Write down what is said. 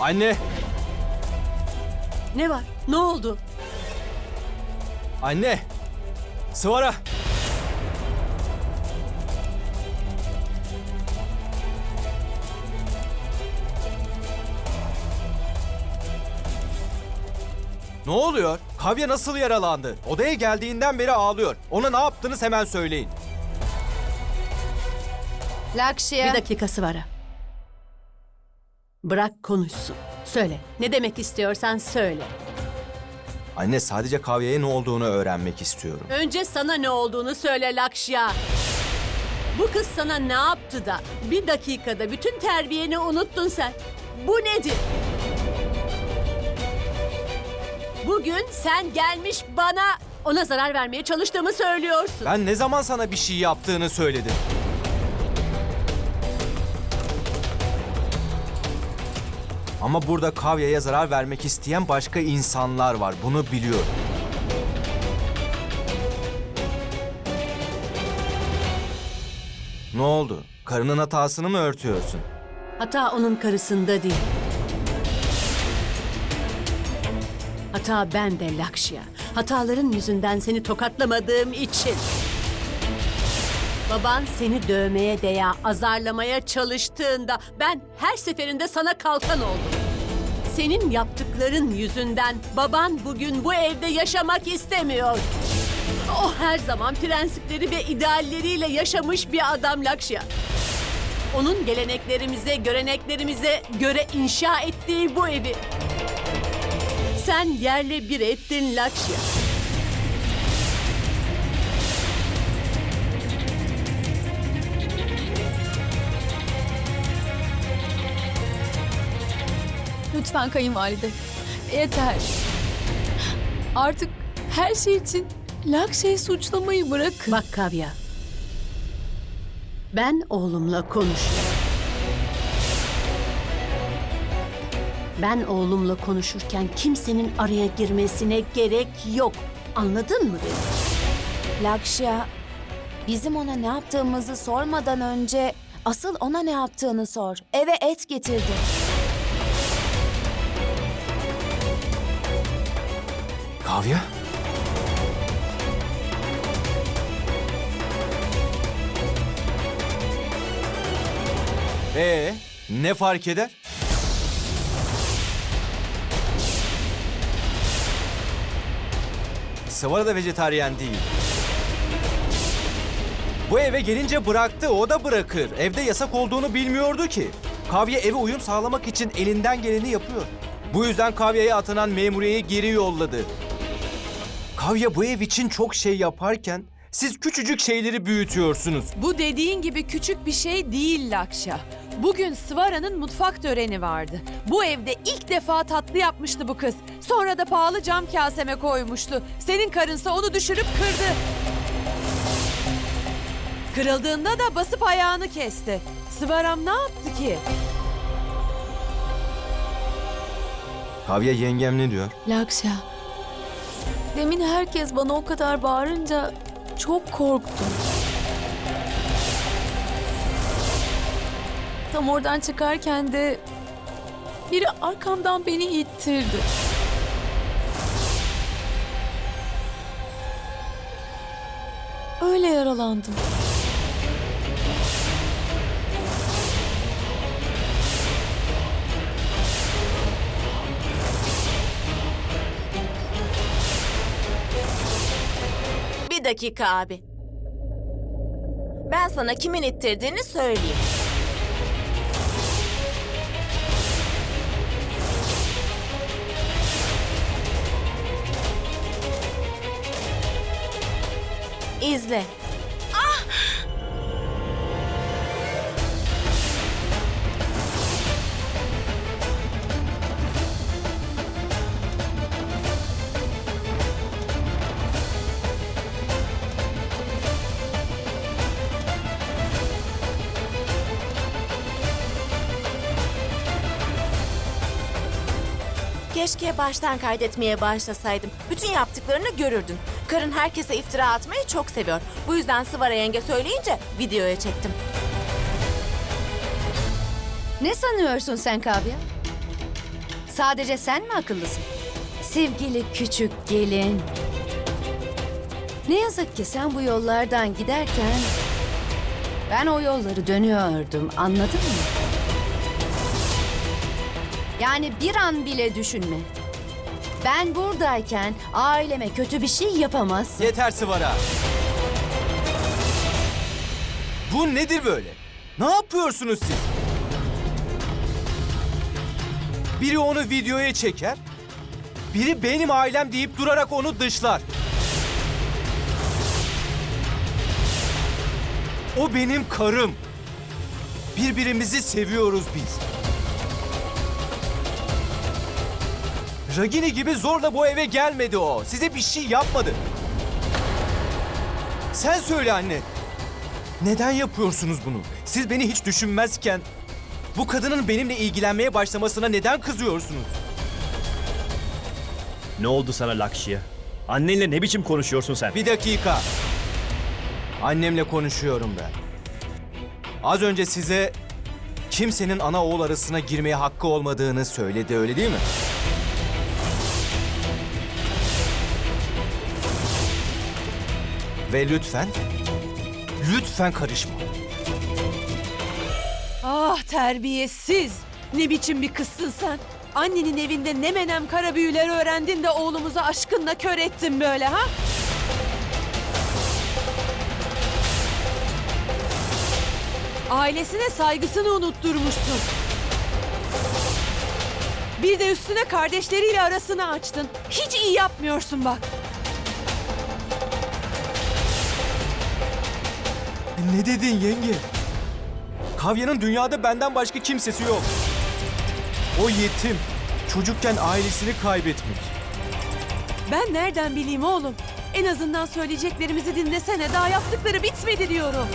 Anne! Ne var? Ne oldu? Anne! Sıvara! Ne oluyor? Kavya nasıl yaralandı? Odaya geldiğinden beri ağlıyor. Ona ne yaptınız hemen söyleyin. Lakşya. Bir dakikası var. Bırak konuşsun. Söyle. Ne demek istiyorsan söyle. Anne sadece Kavya'ya ne olduğunu öğrenmek istiyorum. Önce sana ne olduğunu söyle Lakşya. Bu kız sana ne yaptı da bir dakikada bütün terbiyeni unuttun sen. Bu nedir? Bugün sen gelmiş bana ona zarar vermeye çalıştığımı söylüyorsun. Ben ne zaman sana bir şey yaptığını söyledim. Ama burada Kavya'ya zarar vermek isteyen başka insanlar var. Bunu biliyorum. Ne oldu? Karının hatasını mı örtüyorsun? Hata onun karısında değil. Hata ben de Lakşya. Hataların yüzünden seni tokatlamadığım için. Baban seni dövmeye veya azarlamaya çalıştığında ben her seferinde sana kalkan oldum. Senin yaptıkların yüzünden baban bugün bu evde yaşamak istemiyor. O her zaman prensipleri ve idealleriyle yaşamış bir adam Lakşya. Onun geleneklerimize, göreneklerimize göre inşa ettiği bu evi. Sen yerle bir ettin Lakşya. Lütfen kayınvalide. Yeter. Artık her şey için Lakşa'yı suçlamayı bırakın. Bak Kavya. Ben oğlumla konuşuyorum. Ben oğlumla konuşurken kimsenin araya girmesine gerek yok. Anladın mı beni? Lakşya, bizim ona ne yaptığımızı sormadan önce asıl ona ne yaptığını sor. Eve et getirdi. Kavya? Ee, ne fark eder? Sıvara da vejetaryen değil. Bu eve gelince bıraktı, o da bırakır. Evde yasak olduğunu bilmiyordu ki. Kavya eve uyum sağlamak için elinden geleni yapıyor. Bu yüzden Kavya'ya atanan memuriyeyi geri yolladı. Kavya bu ev için çok şey yaparken siz küçücük şeyleri büyütüyorsunuz. Bu dediğin gibi küçük bir şey değil Lakşa. Bugün Svara'nın mutfak töreni vardı. Bu evde ilk defa tatlı yapmıştı bu kız. Sonra da pahalı cam kaseme koymuştu. Senin karınsa onu düşürüp kırdı. Kırıldığında da basıp ayağını kesti. Svaram ne yaptı ki? Kavya yengem ne diyor? Lakşa. Demin herkes bana o kadar bağırınca çok korktum. Tam oradan çıkarken de biri arkamdan beni ittirdi. Öyle yaralandım. Dakika abi. Ben sana kimin ittirdiğini söyleyeyim. İzle. Keşke baştan kaydetmeye başlasaydım. Bütün yaptıklarını görürdün. Karın herkese iftira atmayı çok seviyor. Bu yüzden Sıvara yenge söyleyince videoya çektim. Ne sanıyorsun sen Kavya? Sadece sen mi akıllısın? Sevgili küçük gelin. Ne yazık ki sen bu yollardan giderken ben o yolları dönüyordum. Anladın mı? Yani bir an bile düşünme. Ben buradayken aileme kötü bir şey yapamazsın. Yeter Sıvara. Bu nedir böyle? Ne yapıyorsunuz siz? Biri onu videoya çeker, biri benim ailem deyip durarak onu dışlar. O benim karım. Birbirimizi seviyoruz biz. Ragini gibi zorla bu eve gelmedi o. Size bir şey yapmadı. Sen söyle anne. Neden yapıyorsunuz bunu? Siz beni hiç düşünmezken bu kadının benimle ilgilenmeye başlamasına neden kızıyorsunuz? Ne oldu sana Lakşi'ye? Annenle ne biçim konuşuyorsun sen? Bir dakika. Annemle konuşuyorum ben. Az önce size kimsenin ana oğul arasına girmeye hakkı olmadığını söyledi öyle değil mi? Ve lütfen, lütfen karışma. Ah terbiyesiz. Ne biçim bir kızsın sen? Annenin evinde ne menem kara büyüler öğrendin de oğlumuzu aşkınla kör ettin böyle ha? Ailesine saygısını unutturmuşsun. Bir de üstüne kardeşleriyle arasını açtın. Hiç iyi yapmıyorsun bak. Ne dedin yenge? Kavya'nın dünyada benden başka kimsesi yok. O yetim. Çocukken ailesini kaybetmiş. Ben nereden bileyim oğlum? En azından söyleyeceklerimizi dinlesene. Daha yaptıkları bitmedi diyorum.